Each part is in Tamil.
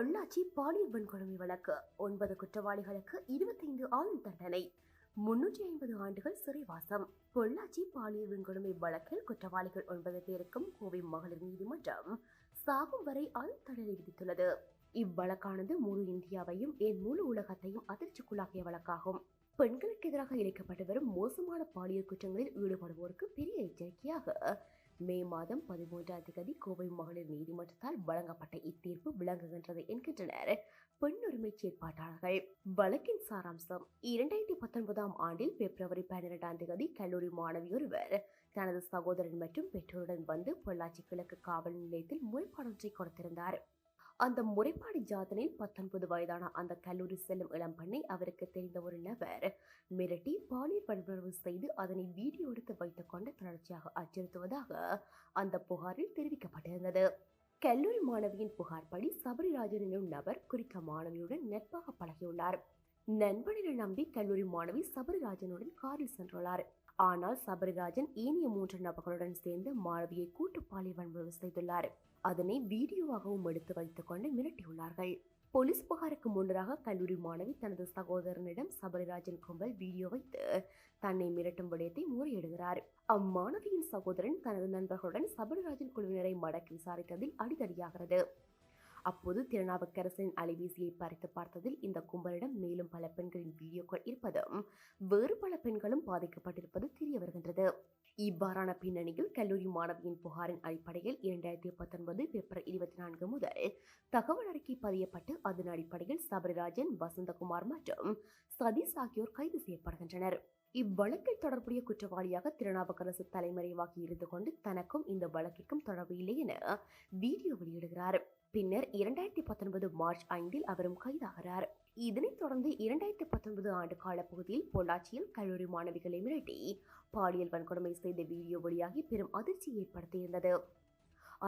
பொள்ளாச்சி பாலியல் வன்கொடுமை வழக்கு. ஒன்பது குற்றவாளிகளுக்கு இருபத்தைந்து ஆயுள் தண்டனை. முன்னூற்றி ஐம்பது ஆண்டுகள் சிறைவாசம். பொள்ளாச்சி பாலியல் வன்கொடுமை வழக்கில் குற்றவாளிகள் ஒன்பது பேருக்கும் கோவை மகளிர் நீதிமன்றம் சாகும் வரை ஆயுள் தண்டனை விதித்துள்ளது. இவ்வழக்கானது முழு இந்தியாவையும் ஏன் முழு உலகத்தையும் அதிர்ச்சிக்குள்ளாக்கிய வழக்காகும். பெண்களுக்கு எதிராக இழைக்கப்பட்டு வரும் மோசமான பாலியல் குற்றங்களில் ஈடுபடுவோருக்கு பெரிய எச்சரிக்கையாக மே மாதம் பதிமூன்றாம் தேதி கோவை மகளிர் நீதிமன்றத்தால் வழங்கப்பட்ட இத்தீர்ப்பு விளங்குகின்றது என்கின்றனர். பெண் உரிமை செயற்பாட்டாளர்கள் வழக்கின் சாராம்சம் இரண்டாயிரத்தி பத்தொன்பதாம் ஆண்டில் பிப்ரவரி பன்னிரெண்டாம் தேதி கல்லூரி மாணவி ஒருவர் தனது சகோதரன் மற்றும் பெற்றோருடன் வந்து பொள்ளாச்சி கிழக்கு காவல் நிலையத்தில் முறைப்பாடொன்றை கொடுத்திருந்தார். அந்த முறைப்பாடு ஜாதனில் பத்தொன்பது வயதான அந்த கல்லூரி செல்லும் இளம்பெண்ணை அவருக்கு தெரிந்த ஒரு நபர் மிரட்டி பாலியல் வன்புணர்வு செய்து அதனை வீடியோ எடுத்து வைத்துக் கொண்டு தொடர்ச்சியாக அச்சுறுத்துவதாக அந்த புகாரில் தெரிவிக்கப்பட்டிருந்தது. கல்லூரி மாணவியின் புகார்படி சபரிராஜன் எனும் நபர் குறித்த மாணவியுடன் நட்பாக பழகியுள்ளார். நண்பனிட நம்பி கல்லூரி மாணவி சபரிராஜனுடன் காரில் சென்றுள்ளார். ஆனால் சபரிராஜன் ஏனைய மூன்று நபர்களுடன் சேர்ந்து மாணவியை கூட்டு பாலியல் வன்புணர்வு செய்துள்ளார். அதனை வீடியோவாகவும் எடுத்து வைத்துக்கொண்டு மிரட்டியுள்ளார்கள். போலீஸ் புகாருக்கு முன்னராக கல்லூரி மாணவி தனது சகோதரனிடம் சபரிராஜன் கும்பல் வீடியோ வைத்து தன்னை மிரட்டும் விடயத்தை முறையிடுகிறார். அம்மாணவியின் சகோதரன் தனது நண்பர்களுடன் சபரிராஜன் குழுவினரை மடக்கி விசாரித்ததில் அடிதடியாகிறது. அப்போது திருநாவுக்கரசின் அலைபேசியை பறித்து பார்த்ததில் இந்த கும்பலிடம் மேலும் பல பெண்களின் வீடியோக்கள் இருப்பதும் வேறு பல பெண்களும் பாதிக்கப்பட்டிருப்பது தெரிய வருகின்றது. இவ்வாறான பின்னணியில் கல்லூரி மாணவியின் புகாரின் அடிப்படையில் இரண்டாயிரத்தி பத்தொன்பது பிப்ரவரி இருபத்தி நான்கு முதல் தகவல் அறிக்கை பதியப்பட்டு அதன் அடிப்படையில் சபரிராஜன் வசந்தகுமார் மற்றும் சதீஷ் ஆகியோர் கைது செய்யப்படுகின்றனர். இவ்வழக்கில் தொடர்புடைய குற்றவாளியாக திருநாவுக்கரசு தலைமறைவாகி இருந்து கொண்டு தனக்கும் இந்த வழக்கிற்கும் தொடர்பு இல்லை என வீடியோ வெளியிடுகிறார். பின்னர் இரண்டாயிரத்தி பத்தொன்பது மார்ச் ஐந்தில் அவரும் கைதாகிறார். இதனைத் தொடர்ந்து இரண்டாயிரத்தி பத்தொன்பது ஆண்டு காலப்பகுதியில் பொள்ளாச்சியில் கல்லூரி மாணவிகளை மிரட்டி பாலியல் வன்கொடுமை செய்த வீடியோ வெளியாகி பெரும் அதிர்ச்சி ஏற்படுத்தியிருந்தது.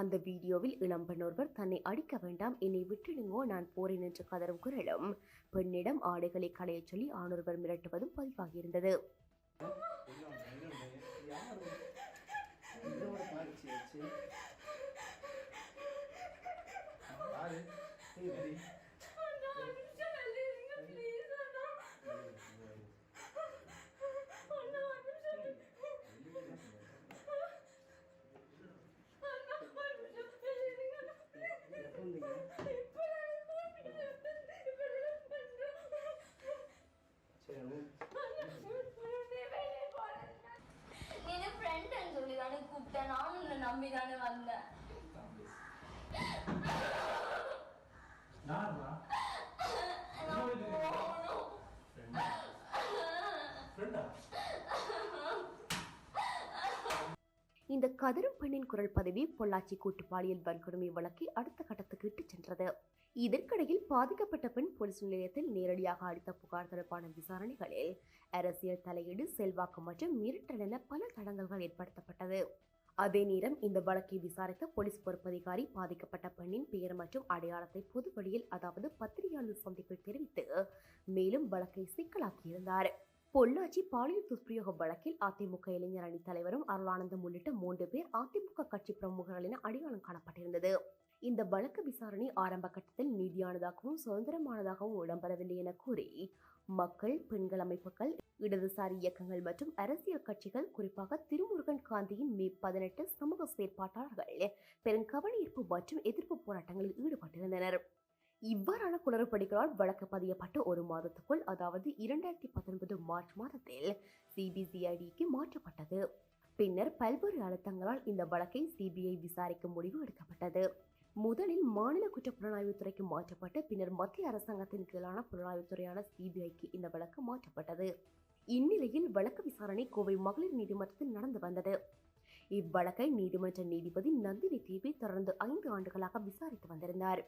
அந்த வீடியோவில் இளம்பெண் ஒருவர் தன்னை அடிக்க வேண்டாம் என்னை விட்டுடுங்கோ நான் போறேன் என்று கதறும் குரலும் பெண்ணிடம் ஆடைகளை களையச் சொல்லி ஆணொருவர் மிரட்டுவதும் பதிவாகியிருந்தது. இதோட சொல்லி தானே கூப்பிட்டேன். நானும் உன்னை நம்பி தானே வந்தேன் ஃப்ரெண்டா இந்த கதரும் பெண்ணின் குரல் பதவி பொள்ளாச்சி கூட்டு பாலியல் வன்கொடுமை வழக்கை அடுத்த கட்டத்துக்கு இட்டுச் இதற்கிடையில் பாதிக்கப்பட்ட பெண் போலீஸ் நிலையத்தில் நேரடியாக அளித்த புகார் தொடர்பான விசாரணைகளில் அரசியல் தலையீடு செல்வாக்கு மற்றும் மிரட்டல் என பல தடங்கல்கள் ஏற்படுத்தப்பட்டது. அதே நேரம் இந்த வழக்கை விசாரித்த போலீஸ் பொறுப்பதிகாரி பாதிக்கப்பட்ட பெண்ணின் பெயர் மற்றும் அடையாளத்தை பொது வழியில் அதாவது பத்திரிகையாளர் சந்திப்பில் தெரிவித்து மேலும் வழக்கை சிக்கலாக்கியிருந்தார். பொள்ளாச்சி பாலியல் துஷ்பிரயோக வழக்கில் அதிமுக இளைஞர் அணி தலைவரும் அருளானந்தம் உள்ளிட்ட மூன்று பேர் அதிமுக கட்சி பிரமுகர்கள் என அடையாளம் காணப்பட்டிருந்தது. இந்த வழக்கு விசாரணை ஆரம்ப கட்டத்தில் நீதியானதாகவும் சுதந்திரமானதாகவும் இடம்பெறவில்லை என கூறி மக்கள் பெண்கள் அமைப்புகள் இடதுசாரி இயக்கங்கள் மற்றும் அரசியல் கட்சிகள் குறிப்பாக திருமுருகன் காந்தியின் மே பதினெட்டு சமூக செயற்பாட்டாளர்கள் பெரும் கவனஈர்ப்பு மற்றும் எதிர்ப்பு போராட்டங்களில் ஈடுபட்டிருந்தனர். இவ்வாறான குளறுபடிகளால் வழக்கு பதியப்பட்டு ஒரு மாதத்துக்குள் அதாவது இரண்டாயிரத்தி பத்தொன்பது மார்ச் மாதத்தில் சிபிசிஐடிக்கு மாற்றப்பட்டது. பின்னர் பல்வேறு அழுத்தங்களால் இந்த வழக்கை சிபிஐ விசாரிக்கும் முடிவு எடுக்கப்பட்டது. முதலில் மாநில குற்ற புலனாய்வுத்துறைக்கு மாற்றப்பட்டு பின்னர் மத்திய அரசாங்கத்தின் கீழான புலனாய்வுத்துறையான சிபிஐக்கு இந்த வழக்கு மாற்றப்பட்டது. இந்நிலையில் வழக்கு விசாரணை கோவை மகளிர் நீதிமன்றத்தில் நடந்து வந்தது. இவ்வழக்கை நீதிமன்ற நீதிபதி நந்தினி தேவி தொடர்ந்து ஐந்து ஆண்டுகளாக விசாரித்து வந்திருந்தார்.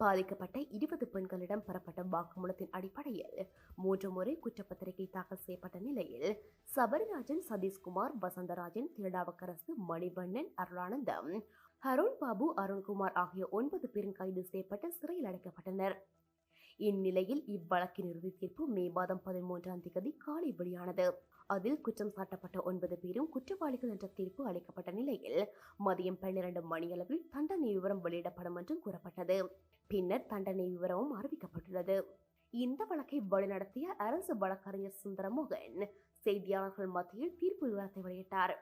பாதிக்கப்பட்ட இருபது பெண்களிடம் பெறப்பட்ட வாக்குமூலத்தின் அடிப்படையில் மூன்று முறை குற்றப்பத்திரிகை தாக்கல் செய்யப்பட்ட நிலையில் சபரிராஜன் சதீஷ்குமார் வசந்தராஜன் திருடாவக்கரசு மணிவண்ணன் அருளானந்தம் ஹருண் பாபு அருண்குமார் ஆகிய ஒன்பது பேரும் கைது செய்யப்பட்டு சிறையில் அடைக்கப்பட்டனர். இந்நிலையில் இவ்வழக்கின் இறுதி தீர்ப்பு மே மாதம் பதிமூன்றாம் தேதி காலை வெளியானது. அதில் குற்றம் சாட்டப்பட்ட ஒன்பது பேரும் குற்றவாளிகள் என்ற தீர்ப்பு அளிக்கப்பட்ட நிலையில் மதியம் பன்னிரண்டு மணியளவில் தண்டனை விவரம் வெளியிடப்படும் என்றும் கூறப்பட்டது. பின்னர் தண்டனை விவரமும் அறிவிக்கப்பட்டுள்ளது. இந்த வழக்கை வழிநடத்திய அரசு வழக்கறிஞர் சுந்தரமோகன் செய்தியாளர்கள் மத்தியில் தீர்ப்பு விவரத்தை வெளியிட்டார்.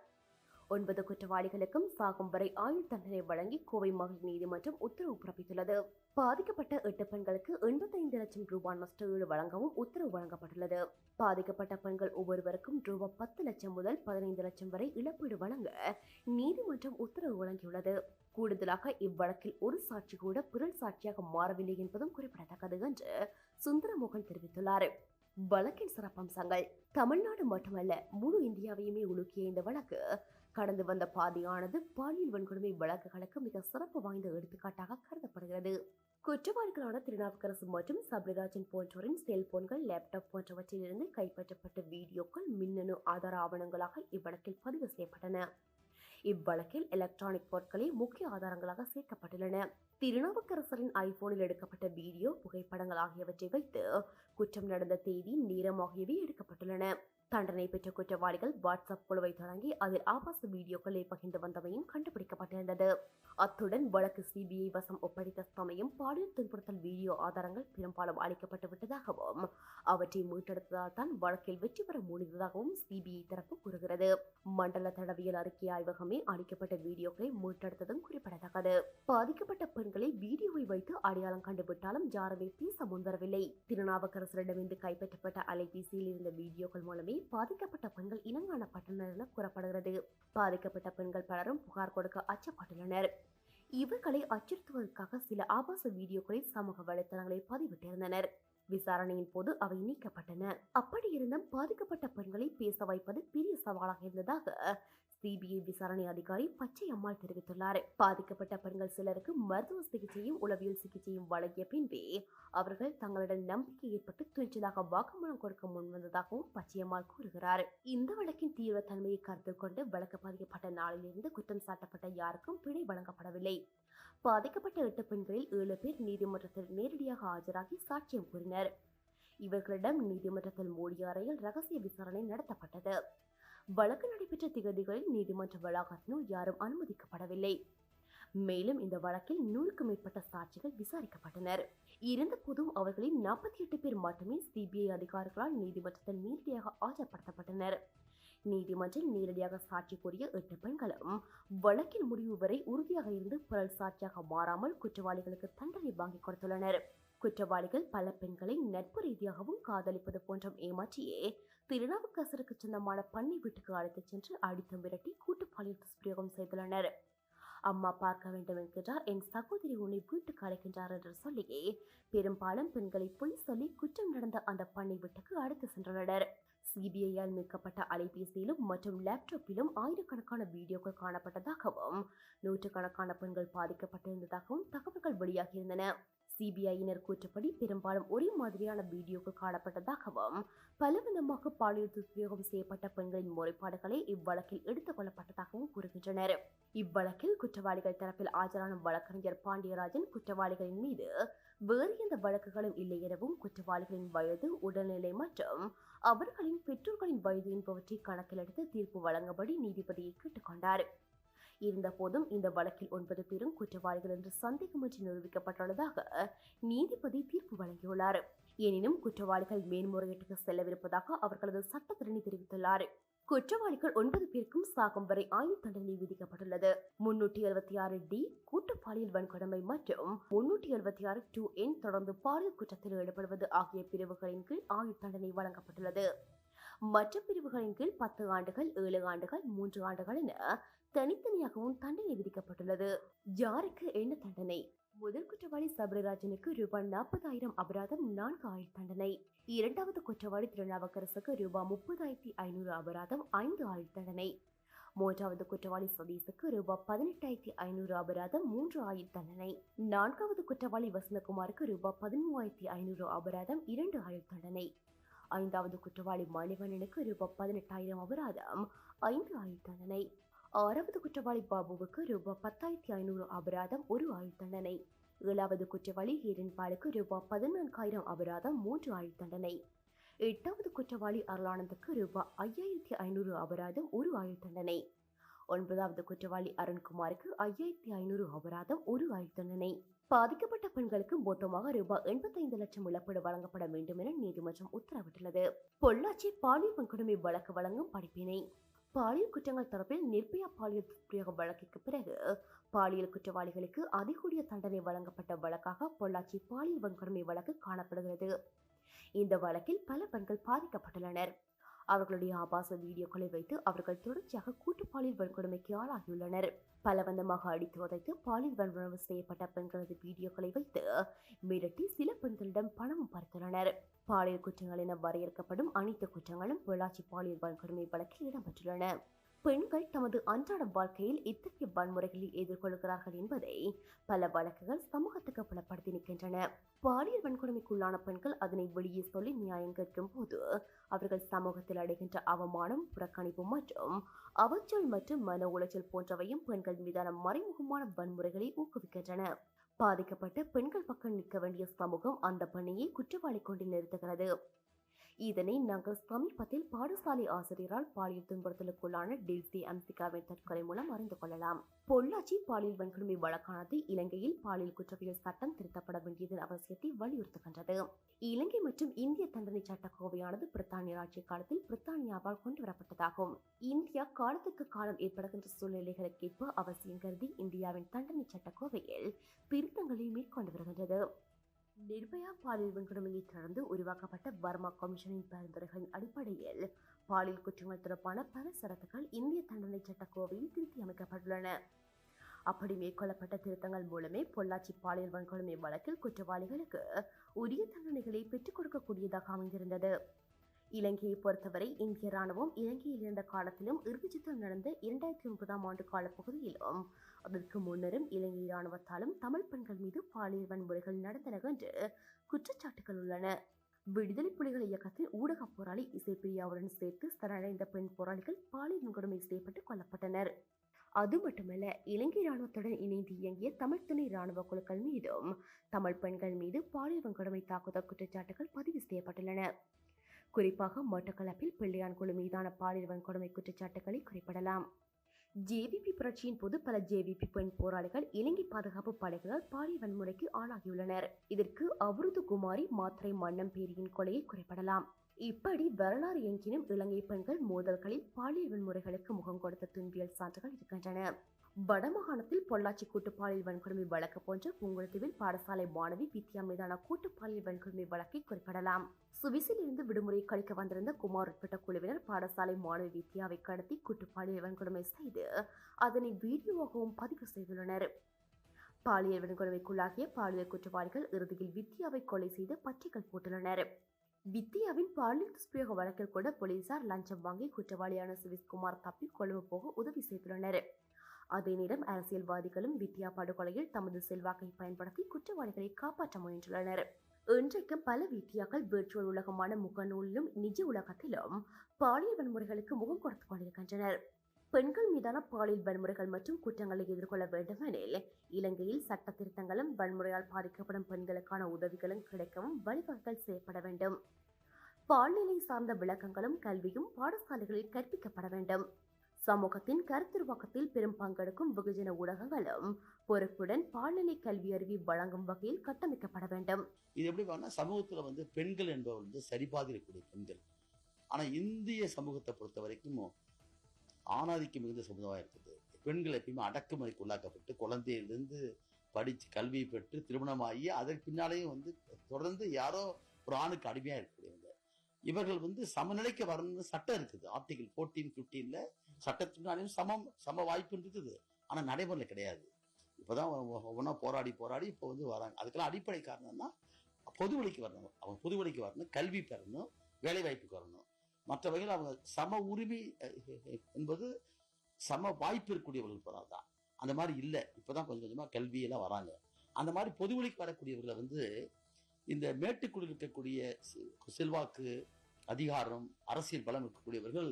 ஒன்பது குற்றவாளிகளுக்கும் சாகும் வரை ஆயுள் தண்டனை வழங்கி கோவை மகளிர் நீதிமன்றம் உத்தரவு பிறப்பித்துள்ளது. பாதிக்கப்பட்ட எட்டு பெண்களுக்கு எண்பத்தைந்து லட்சம் ரூபாய் நஷ்டஈடு வழங்கவும் உத்தரவு வழங்கப்பட்டுள்ளது. பாதிக்கப்பட்ட பெண்கள் ஒவ்வொருவருக்கும் ரூபாய் பத்து லட்சம் முதல் பதினைந்து லட்சம் வரை இழப்பீடு வழங்க நீதிமன்றம் உத்தரவு வழங்கியுள்ளது. கூடுதலாக இவ்வழக்கில் ஒரு சாட்சி கூட பிறல் சாட்சியாக மாறவில்லை என்பதும் குறிப்பிடத்தக்கது என்று சுந்தரமோகன் தெரிவித்துள்ளார். வழக்கின் சிறப்பம்சங்கள். தமிழ்நாடு மட்டுமல்ல முழு இந்தியாவையுமே உலுக்கிய இந்த வழக்கு கடந்து வந்த பாதையானது பாலியல் வன்கொடுமை வழக்குகளுக்கு மிக சிறப்பு வாய்ந்த எடுத்துக்காட்டாக கருதப்படுகிறது. குற்றவாளிகளான திருநாவுக்கரசு மற்றும் சபரிராஜன் போன்றோரின் செல்போன்கள் லேப்டாப் போன்றவற்றிலிருந்து கைப்பற்றப்பட்ட வீடியோக்கள் மின்னணு ஆதார ஆவணங்களாக இவ்வழக்கில் பதிவு செய்யப்பட்டன. இவ்வழக்கில் எலக்ட்ரானிக் பொருட்களே முக்கிய ஆதாரங்களாக சேர்க்கப்பட்டுள்ளன. திருநாவுக்கரசரின் ஐபோனில் எடுக்கப்பட்ட வீடியோ புகைப்படங்கள் ஆகியவற்றை வைத்து குற்றம் நடந்த தேதி நேரம் ஆகியவை எடுக்கப்பட்டுள்ளன. தண்டனை பெற்ற குற்றவாளிகள் வாட்ஸ்அப் குழுவை தொடங்கி அதில் ஆபாச வீடியோக்களை பகிர்ந்து வந்தமையும் கண்டுபிடிக்கப்பட்டிருந்தது. அத்துடன் வழக்கு சிபிஐ வசம் ஒப்படைத்த சமயம் பாலியல் துன்புறுத்தல் வீடியோ ஆதாரங்கள் பெரும்பாலும் அளிக்கப்பட்டு விட்டதாகவும் அவற்றை மீட்டெடுத்ததால் தான் வழக்கில் வெற்றி பெற முடிந்ததாகவும் சிபிஐ தரப்பு கூறுகிறது. மண்டல தடவியல் அறிக்கை ஆய்வகமே அளிக்கப்பட்ட வீடியோக்களை மீட்டெடுத்ததும் குறிப்பிடத்தக்கது. பாதிக்கப்பட்ட பெண்களை வீடியோவை வைத்து அடையாளம் கண்டுவிட்டாலும் யாருமே பேச முன்வரவில்லை. திருநாவுக்கரசரிடமிருந்து கைப்பற்றப்பட்ட அலைபேசியில் இருந்த வீடியோக்கள் மூலமே பாதிக்கப்பட்ட பெண்கள் இனங்காணப்பட்டனர் என கூறப்படுகிறது. பாதிக்கப்பட்ட பெண்கள் பலரும் புகார் கொடுக்க அச்சப்பட்டுள்ளனர். இவர்களை அச்சுறுத்துவதற்காக சில ஆபாச வீடியோக்களை சமூக வலைத்தளங்களில் பதிவிட்டிருந்தனர். விசாரணையின் போது அவை நீக்கப்பட்டன. அப்படி இருந்தும் பாதிக்கப்பட்ட பெண்களை பேச வைப்பது பெரிய சவாலாக இருந்ததாக சிபிஐ விசாரணை அதிகாரி பச்சை அம்மாள் தெரிவித்துள்ளார். பாதிக்கப்பட்ட பெண்கள் சிலருக்கு மருத்துவ சிகிச்சையும் உளவியல் சிகிச்சையும் வழங்கிய பின்பே அவர்கள் தங்களிடம் நம்பிக்கை ஏற்பட்டு துணிச்சலாக வாக்குமூலம் கொடுக்க முன்வந்ததாகவும் பச்சையம்மாள் கூறுகிறார். இந்த வழக்கின் தீவிரத்தன்மையை கருத்தில் கொண்டு வழக்கு பதியப்பட்ட நாளிலிருந்து குற்றம் சாட்டப்பட்ட யாருக்கும் பிழை வழங்கப்படவில்லை. பாதிக்கப்பட்ட எட்டு பெண்களில் ஏழு பேர் நீதிமன்றத்தில் நேரடியாக ஆஜராகி சாட்சியம் கூறினர். இவர்களிடம் நீதிமன்றத்தில் மூடிய அறையில் ரகசிய விசாரணை நடத்தப்பட்டது. வழக்கு நடைபெற்ற திகதிகளில் நீதிமன்ற வளாகத்தினுள் யாரும் அனுமதிக்கப்படவில்லை. மேலும் இந்த வழக்கில் நூறுக்கு மேற்பட்ட சாட்சிகள் விசாரிக்கப்பட்டனர். இருந்தபோதும் அவர்களில் நாற்பத்தி எட்டு பேர் மட்டுமே சிபிஐ அதிகாரிகளால் நீதிமன்றத்தில் நேரடியாக ஆஜர்படுத்தப்பட்டனர். நீதிமன்றில் நேரடியாக சாட்சி கூறிய எட்டு பெண்களும் வழக்கில் முடிவு வரை உறுதியாக இருந்து புரள் சாட்சியாக மாறாமல் குற்றவாளிகளுக்கு தண்டனை வாங்கி கொடுத்துள்ளனர். குற்றவாளிகள் பல பெண்களை நட்பு ரீதியாகவும் காதலிப்பது போன்றும் ஏமாற்றியே திருநாவுக்கரசருக்கு சொந்தமான பண்ணை வீட்டுக்கு அழைத்துச் சென்று அடித்து மிரட்டி கூட்டு பாலியல் துஷ்பிரயோகம் செய்துள்ளனர். அம்மா பார்க்க வேண்டும் என்கிறார் என் சகோதரி உன்னை வீட்டுக்கு அழைக்கின்றார் என்று சொல்லியே பெரும்பாலும் பெண்களை பொய் சொல்லி குற்றம் நடந்த அந்த பண்ணை வீட்டுக்கு அழைத்து சென்றுள்ளனர் சிபிஐயால் மீட்கப்பட்ட அலைபேசியிலும் மற்றும் லேப்டாப்பிலும் ஆயிரக்கணக்கான வீடியோக்கள் காணப்பட்டதாகவும் நூற்றுக்கணக்கான பெண்கள் பாதிக்கப்பட்டிருந்ததாகவும் தகவல்கள் வெளியாகியிருந்தன. சிபிஐயினர் கூற்றுப்படி பெரும்பாலும் ஒரே மாதிரியான வீடியோக்கள் காணப்பட்டதாகவும் பலவிதமாக பாலியல் துஷ்பிரயோகம் செய்யப்பட்ட பெண்களின் முறைப்பாடுகளை இவ்வழக்கில் எடுத்துக் கொள்ளப்பட்டதாகவும் கூறுகின்றனர். இவ்வழக்கில் குற்றவாளிகள் தரப்பில் ஆஜரான வழக்கறிஞர் பாண்டியராஜன் குற்றவாளிகளின் மீது வேறு எந்த வழக்குகளும் இல்லை எனவும் குற்றவாளிகளின் வயது உடல்நிலை மற்றும் அவர்களின் பெற்றோர்களின் வயது என்பவற்றை கணக்கில் எடுத்து தீர்ப்பு வழங்கும்படி நீதிபதியை கேட்டுக்கொண்டார் இருந்தபோதும் இந்த வழக்கில் ஒன்பது பேரும் குற்றவாளிகள் என்று சந்தேகமின்றி நிரூபிக்கப்பட்டுள்ளதாக நீதிபதி தீர்ப்பு வழங்கியுள்ளார். எனினும் குற்றவாளிகள் மேன்முறையீட்டுக்கு செல்லவிருப்பதாக அவர்களது சட்டத்திறனை தெரிவித்துள்ளார். குற்றவாளிகள் ஒன்பது பேருக்கும் சாகும் வரை ஆயுள் தண்டனை விதிக்கப்பட்டுள்ளது. முன்னூற்றி எழுபத்தி ஆறு டி கூட்டு பாலியல் வன்கொடுமை மற்றும் முன்னூற்றி எழுபத்தி ஆறு டூ என் தொடர்ந்து பாலியல் குற்றத்தில் ஈடுபடுவது ஆகிய பிரிவுகளின் கீழ் ஆயுள் தண்டனை வழங்கப்பட்டுள்ளது. மற்ற பிரிவுகளின் கீழ் பத்து ஆண்டுகள் ஏழு ஆண்டுகள் மூன்று ஆண்டுகள் என தனித்தனியாகவும் தண்டனை விதிக்கப்பட்டுள்ளது. யாருக்கு என்ன தண்டனை? முதல் குற்றவாளி சபரிராஜனுக்கு ரூபாய் நாற்பதாயிரம் அபராதம் நான்கு ஆயுள் தண்டனை. இரண்டாவது குற்றவாளி திருநாவுக்கரசுக்கு ரூபாய் முப்பதாயிரத்தி ஐநூறு அபராதம் ஐந்து ஆயுள் தண்டனை. மூன்றாவது குற்றவாளி சதீஷுக்கு ரூபாய் பதினெட்டாயிரத்தி ஐநூறு அபராதம் மூன்று ஆயுள் தண்டனை. நான்காவது குற்றவாளி வசந்தகுமாருக்கு ரூபாய் பதிமூவாயிரத்தி ஐநூறு அபராதம் இரண்டு ஆயுள் தண்டனை. ஐந்தாவது குற்றவாளி மணிவண்ணனுக்கு ரூபாய் பதினெட்டாயிரம் அபராதம் ஐந்து ஆயுள் தண்டனை. ஆறாவது குற்றவாளி பாபுவுக்கு ரூபாய் பத்தாயிரத்தி ஐநூறு அபராதம் ஒரு ஆயுள் தண்டனை. ஏழாவது குற்றவாளி ஹீரன்பாலுக்கு ரூபாய் பதினான்காயிரம் அபராதம் மூன்று ஆயுள் தண்டனை. எட்டாவது குற்றவாளி அருளானந்துக்கு ரூபாய் ஐயாயிரத்தி ஐநூறு அபராதம் ஒரு ஆயுள் தண்டனை. ஒன்பதாவது குற்றவாளி அருண்குமாருக்கு ஐயாயிரத்தி ஐநூறு அபராதம் ஒரு ஆயுள் தண்டனை. பாதிக்கப்பட்ட பெண்களுக்கு மொத்தமாக ரூபாய் எண்பத்தைந்து லட்சம் இழப்பீடு வழங்கப்பட வேண்டும் என நீதிமன்றம் உத்தரவிட்டுள்ளது. பொள்ளாச்சி பாலியல் வன்கொடுமை வழக்கு வழங்கும் படிப்பினை. பாலியல் குற்றங்கள் தொடர்பில் நிர்பயா பாலியல் துஷ்பிரயோக வழக்கிற்கு பிறகு பாலியல் குற்றவாளிகளுக்கு அதிகூடிய தண்டனை வழங்கப்பட்ட வழக்காக பொள்ளாச்சி பாலியல் வன்கொடுமை வழக்கு காணப்படுகிறது. இந்த வழக்கில் பல பெண்கள் பாதிக்கப்பட்டுள்ளனர். அவர்களுடைய ஆபாச வீடியோக்களை வைத்து அவர்கள் தொடர்ச்சியாக கூட்டு பாலியல் வன்கொடுமைக்கு ஆளாகியுள்ளனர். பலவந்தமாக அடித்து உதைத்து பாலியல் வன்முறை செய்யப்பட்ட பெண்களது வீடியோக்களை வைத்து மிரட்டி சில பெண்களிடம் பணமும் பறித்துள்ளனர். பாலியல் குற்றங்கள் என வரையறுக்கப்படும் அனைத்து குற்றங்களும் பொள்ளாச்சி பாலியல் வன்கொடுமை வழக்கில் இடம்பெற்றுள்ளன. பெண்கள் தமது அன்றாட வாழ்க்கையில் இத்தகைய வன்முறைகளை எதிர்கொள்கிறார்கள் என்பதை பல வழக்குகள் சமூகத்துக்கு புலப்படுத்தி நிற்கின்றன. பாலியல் வன்கொடுமைக்குள்ளான பெண்கள் அதனை வெளியே சொல்லி நியாயம் கேட்கும் போது அவர்கள் சமூகத்தில் அடைகின்ற அவமானம் புறக்கணிப்பு மற்றும் அவச்சொல் மற்றும் மன உளைச்சல் போன்றவையும் பெண்கள் மீதான மறைமுகமான வன்முறைகளை ஊக்குவிக்கின்றன. பாதிக்கப்பட்ட பெண்கள் பக்கம் நிற்க வேண்டிய சமூகம் அந்த பெண்ணையை குற்றவாளி கொண்டு நிறுத்துகிறது. இதனை நாங்கள் சமீபத்தில் பாடசாலை ஆசிரியரால் பாலியல் துன்புறுத்தலுக்குள்ளான டில்சி அம்சிகாவின் தற்கொலை மூலம் அறிந்து கொள்ளலாம். பொள்ளாச்சி பாலியல் வன்கொடுமை வழக்கானது இலங்கையில் பாலியல் குற்றவியல் சட்டம் திருத்தப்பட வேண்டியதன் அவசியத்தை வலியுறுத்துகின்றது. இலங்கை மற்றும் இந்திய தண்டனை சட்டக்கோவையானது பிரித்தானிய ஆட்சி காலத்தில் பிரித்தானியாவால் கொண்டு வரப்பட்டதாகும் இந்தியா காலத்துக்கு காலம் ஏற்படுகின்ற சூழ்நிலைகளுக்கேற்ப அவசியம் கருதி இந்தியாவின் தண்டனை சட்டக்கோவையில் திருத்தங்களை மேற்கொண்டு வருகின்றது. நிர்பயா பாலியல் வன்கொடுமையை தொடர்ந்து உருவாக்கப்பட்ட பர்மா கமிஷனின் பரிந்துரைகளின் அடிப்படையில் பாலியல் குற்றங்கள் தொடர்பான பல சரத்துகள் இந்திய தண்டனை சட்டக்கோவையில் திருத்தி அமைக்கப்பட்டுள்ளன. அப்படி மேற்கொள்ளப்பட்ட திருத்தங்கள் மூலமே பொள்ளாச்சி பாலியல் வன்கொடுமை வழக்கில் குற்றவாளிகளுக்கு உரிய தண்டனைகளை பெற்றுக் கொடுக்கக்கூடியதாக அமைந்திருந்தது. இலங்கையை பொறுத்தவரை இந்திய ராணுவம் இலங்கையில் இருந்த காலத்திலும் இறுதிச்சுத்தம் நடந்த இரண்டாயிரத்தி ஒன்பதாம் ஆண்டு காலப்பகுதியிலும். அதற்கு முன்னரும் இலங்கை ராணுவத்தாலும் தமிழ் பெண்கள் மீது பாலியல் வன்முறைகள் நடந்தன என்று குற்றச்சாட்டுகள் உள்ளன. விடுதலை புலிகள் இயக்கத்தில் ஊடக போராளி இசைப்பிரியாவுடன் சேர்த்து சரணடைந்த பெண் போராளிகள் பாலியல் வன்கொடுமை செய்யப்பட்டு கொல்லப்பட்டனர். அது மட்டுமல்ல இலங்கை ராணுவத்துடன் இணைந்து இயங்கிய தமிழ் துணை ராணுவ குழுக்கள் மீதும் தமிழ் பெண்கள் மீது பாலியல் வன்கொடுமை தாக்குதல் குற்றச்சாட்டுகள் பதிவு செய்யப்பட்டுள்ளன. குறிப்பாக மட்டக்களப்பில் பிள்ளையான் குழு மீதான பாலியல் வன்கொடுமை குற்றச்சாட்டுகளை குறிப்பிடலாம். ஜேவிபி புரட்சியின் போது பல ஜேவிபி பெண் போராளிகள் இலங்கை பாதுகாப்பு படைகளால் பாலியல் வன்முறைக்கு ஆளாகியுள்ளனர். இதற்கு அவருது குமாரி மாத்திரை மன்னம் பேரியின் கொலையை குறிப்பிடலாம். இப்படி வரலாறு எங்கினும் இலங்கை பெண்கள் மோதல்களில் பாலியல் வன்முறைகளுக்கு முகம் கொடுத்த துன்பியல் சான்றுகள் இருக்கின்றன. வடமாகாணத்தில் பொள்ளாச்சி கூட்டு பாலியல் வன்கொடுமை வழக்கு போன்ற புங்குளத்தீவில் பாடசாலை மாணவி வித்யா மீதான கூட்டு பாலியல் வன்கொடுமை வழக்கை குறிப்பிடலாம். சுவிசில் இருந்து விடுமுறை கழிக்க வந்திருந்த குமார் உட்பட்ட குழுவினர் பாடசாலை மாணவி வித்யாவை கடத்தி கூட்டு பாலியல் வன்கொடுமை செய்து அதனை வீடியோவாகவும் பதிவு செய்துள்ளனர். பாலியல் வன்கொடுமைக்குள்ளாகிய பாலியல் குற்றவாளிகள் இறுதியில் வித்யாவை கொலை செய்து பற்றிகள் போட்டுள்ளனர். வித்யாவின் பாலியல் துஷ்பிரயோக வழக்கில் கூட போலீசார் லஞ்சம் வாங்கி குற்றவாளியான சுவிஸ்குமார் தப்பி கொழும்பு போக உதவி செய்துள்ளனர். அதே நேரம் அரசியல்வாதிகளும் வித்யா படுகொலையில் தமது செல்வாக்கை பயன்படுத்தி குற்றவாளிகளை காப்பாற்ற முயன்றுள்ளனர். இன்றைக்கும் பல வித்தியாக்கள் விர்ச்சுவல் உலகமான முகநூலிலும் நிஜ உலகத்திலும் பாலியல் வன்முறைகளுக்கு முகம் கொடுத்து கொண்டிருக்கின்றனர். பெண்கள் மீதான பாலியல் வன்முறைகள் மற்றும் குற்றங்களை எதிர்கொள்ள வேண்டுமெனில் இலங்கையில் சட்ட திருத்தங்களும் வன்முறையால் பாதிக்கப்படும் பெண்களுக்கான உதவிகளும் கிடைக்கவும் வழிவகைகள் செய்யப்பட வேண்டும். பால்நிலை சார்ந்த விளக்கங்களும் கல்வியும் பாடசாலைகளில் கற்பிக்கப்பட வேண்டும். சமூகத்தின் கருத்துருவாக்கத்தில் பெரும் பங்கெடுக்கும் வெகுஜன ஊடகங்களும் பொறுப்புடன் பால்நிலை கல்வி அறிவி வழங்கும் வகையில் கட்டமைக்கப்பட வேண்டும். இது எப்படி பார்த்தா சமூகத்தில் வந்து பெண்கள் என்பவர் வந்து சரிபாதி இருக்கக்கூடிய பெண்கள். ஆனால் இந்திய சமூகத்தை பொறுத்த வரைக்கும் ஆணாதிக்கம் மிகுந்த சமுதாயம் இருக்குது. பெண்கள் எப்பயுமே அடக்குமுறைக்கு உள்ளாக்கப்பட்டு குழந்தையிலிருந்து படித்து கல்வி பெற்று திருமணமாகி அதற்கு பின்னாலேயும் வந்து தொடர்ந்து யாரோ ஒரு ஆணுக்கு அடிமையாக இருக்கக்கூடியவங்க. இவர்கள் வந்து சமநிலைக்கு வரணும்னு சட்டம் இருக்குது. ஆர்டிகல் ஃபோர்டீன் ஃபிஃப்டீனில் சட்டத்தினாலையும் சமம் சம வாய்ப்பு இருக்குது. ஆனால் நடைமுறையில் கிடையாது. இப்போதான் ஒவ்வொன்றா போராடி போராடி இப்போ வந்து வராங்க. அதுக்கெல்லாம் அடிப்படை காரணம்னா பொதுவெளிக்கு பொது வழிக்கு வரணும். அவன் பொது வழிக்கு வரணும் கல்வி பெறணும் வேலை வாய்ப்புக்கு வரணும். மற்ற வகையில் அவங்க சம உரிமை என்பது சம வாய்ப்பு இருக்கக்கூடியவர்கள் இப்போதான் தான். அந்த மாதிரி இல்லை. இப்போதான் கொஞ்சம் கொஞ்சமாக கல்வியெல்லாம் வராங்க. அந்த மாதிரி பொது வழிக்கு வரக்கூடியவர்களை வந்து இந்த மேட்டுக்குழு இருக்கக்கூடிய செல்வாக்கு அதிகாரம் அரசியல் பலம் இருக்கக்கூடியவர்கள்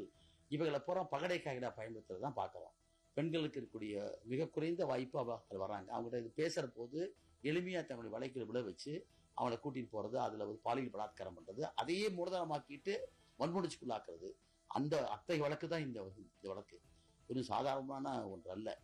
இவைகளை பூரா பகடை காய்கடா பயன்படுத்துறது தான் பார்க்கலாம் பெண்களுக்கு இருக்கக்கூடிய மிக குறைந்த வாய்ப்பு அவ அதில் வராங்க. அவங்ககிட்ட இது பேசுகிற போது எளிமையாக தங்களுடைய வலைக்குள்ள விழ வச்சு அவனை கூட்டிகிட்டு போகிறது அதில் ஒரு பாலியல் பலாத்காரம் பண்ணுறது அதையே மூலதனமாக்கிட்டு வன்முறைச்சுக்குள்ளாக்குறது. அந்த அத்தகைய வழக்கு தான் இந்த இந்த வழக்கு. ஒரு சாதாரணமான ஒன்று அல்ல